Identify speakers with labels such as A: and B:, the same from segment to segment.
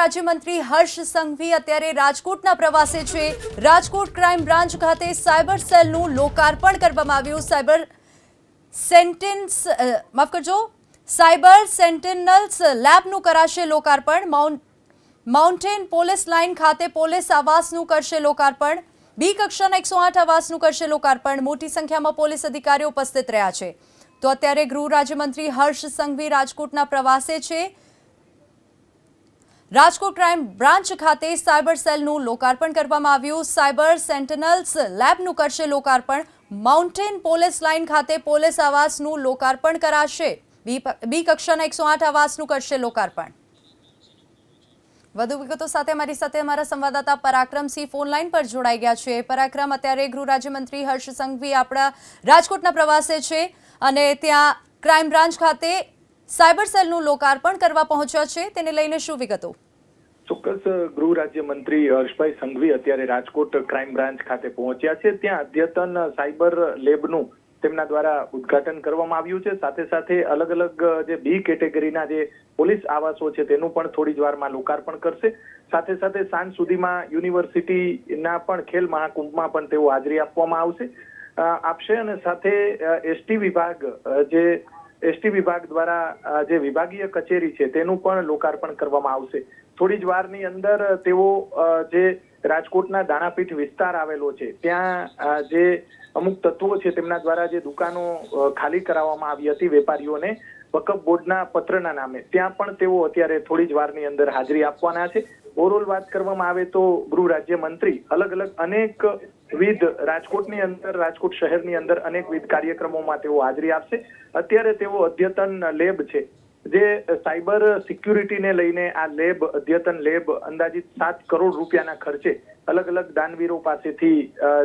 A: રાજ્યમંત્રી હર્ષ સંઘવી અત્યારે રાજકોટના પ્રવાસે છે. રાજકોટ ક્રાઇમ બ્રાન્ચ ખાતે સાયબર સેલનું લોકાર્પણ કરવામાં આવ્યું. સાયબર સેન્ટેન્સ માફ કરજો. સાયબર સેન્ટેનલ્સ લેબનું કરાશે લોકાર્પણ. માઉન્ટ, માઉન્ટેન પોલીસ લાઇન ખાતે પોલીસ આવાસનું કરશે લોકાર્પણ. બી કક્ષાના એકસો આઠ આવાસનું કરશે લોકાર્પણ. મોટી સંખ્યામાં પોલીસ અધિકારીઓ ઉપસ્થિત રહ્યા છે. તો અત્યારે ગૃહ રાજ્યમંત્રી હર્ષ સંઘવી રાજકોટના પ્રવાસે છે. રાજકોટ ક્રાઇમ બ્રાન્ચ ખાતે સાયબર સેલનું લોકાર્પણ કરવામાં આવ્યું. સાયબર સેન્ટેનલ્સ લેબનું કરશે લોકાર્પણ. માઉન્ટેન પોલીસ લાઇન ખાતે પોલીસ આવાસનું લોકાર્પણ કરાશે. બી કક્ષાના એકસો આઠ આવાસનું કરશે લોકાર્પણ. વધુ વિગતો સાથે અમારી સાથે અમારા સંવાદદાતા પરાક્રમસિંહ ફોન લાઈન પર જોડાઈ ગયા છે. પરાક્રમ, અત્યારે ગૃહ રાજ્યમંત્રી હર્ષ સંઘવી આપણા રાજકોટના પ્રવાસે છે અને ત્યાં ક્રાઇમ બ્રાન્ચ ખાતે સાયબર સેલનું લોકાર્પણ કરવા પહોંચ્યા છે. તેને લઈને શું વિગતો?
B: ચોક્કસ, ગૃહ રાજ્યમંત્રી હર્ષભાઈ સંઘવી અત્યારે રાજકોટ ક્રાઇમ બ્રાન્ચ ખાતે પહોંચ્યા છે. ત્યાં અદ્યતન સાયબર લેબનું તેમના દ્વારા ઉદ્ઘાટન કરવામાં આવ્યું છે. સાથે સાથે અલગ અલગ જે બી કેટેગરીના જે પોલીસ આવાસો છે, તેનું પણ થોડી જ વારમાં લોકાર્પણ કરશે. સાથે સાથે સાંજ સુધીમાં યુનિવર્સિટીના પણ ખેલ મહાકુંભમાં પણ તેઓ હાજરી આપવામાં આવશે. આપશે અને સાથે એસટી વિભાગ જે એસટી વિભાગ દ્વારા જે વિભાગીય કચેરી છે, તેનું પણ લોકાર્પણ કરવામાં આવશે. થોડી જ વારની અંદર તેઓ જે રાજકોટના દાણાપીઠ વિસ્તાર આવેલો છે, ત્યાં જે અમુક તત્વો છે, તેમના દ્વારા જે દુકાનો ખાલી કરાવવામાં આવી હતી વેપારીઓને, વકફ બોર્ડના પત્રના નામે. ત્યાં પણ તેઓ અત્યારે થોડી જ વારની અંદર હાજરી આપવાના છે. ઓવરઓલ વાત કરવામાં આવે તો ગૃહ રાજ્ય મંત્રી અલગ અલગ અનેક વિધ રાજકોટની અંદર, રાજકોટ શહેરની અંદર અનેકવિધ કાર્યક્રમોમાં તેઓ હાજરી આપશે. અત્યારે તેઓ અદ્યતન લેબ છે, જે સાયબર સિક્યુરિટીને લઈને આ લેબ, અદ્યતન લેબ અંદાજિત સાત કરોડ રૂપિયાના ખર્ચે અલગ અલગ દાનવીરો પાસેથી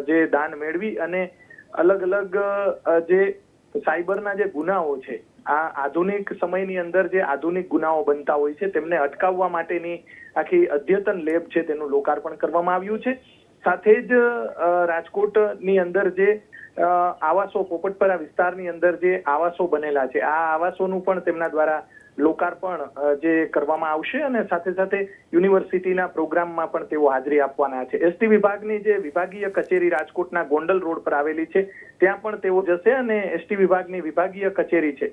B: જે દાન મેળવી અને અલગ અલગ જે સાયબરના જે ગુનાઓ છે, આ આધુનિક સમયની અંદર જે આધુનિક ગુનાઓ બનતા હોય છે, તેમને અટકાવવા માટેની આખી અદ્યતન લેબ છે, તેનું લોકાર્પણ કરવામાં આવ્યું છે. સાથે જ રાજકોટની અંદર જે આવાસો, પોપટપરા વિસ્તારની અંદર જે આવાસો બનેલા છે, આ આવાસોનું પણ તેમના દ્વારા લોકાર્પણ જે કરવામાં આવશે અને સાથે સાથે યુનિવર્સિટીના પ્રોગ્રામમાં પણ તેઓ હાજરી આપવાના છે. એસટી વિભાગની જે વિભાગીય કચેરી રાજકોટના ગોંડલ રોડ પર આવેલી છે, ત્યાં પણ તેઓ જશે અને એસટી વિભાગની વિભાગીય કચેરી છે.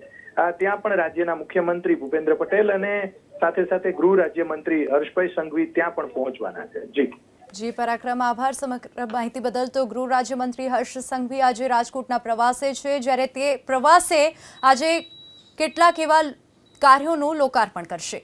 B: ત્યાં પણ રાજ્યના મુખ્યમંત્રી ભૂપેન્દ્ર પટેલ અને સાથે સાથે ગૃહ રાજ્યમંત્રી હર્ષભાઈ સંઘવી ત્યાં પણ પહોંચવાના છે. જી.
A: જી, પરાક્રમ આભાર. સમગ્ર માહિતી બદલ તો ગૃહ રાજ્યમંત્રી હર્ષ સંઘવી આજે રાજકોટના પ્રવાસે છે, જ્યારે તે પ્રવાસે આજે કેટલાક એવા કાર્યોનું લોકાર્પણ કરશે.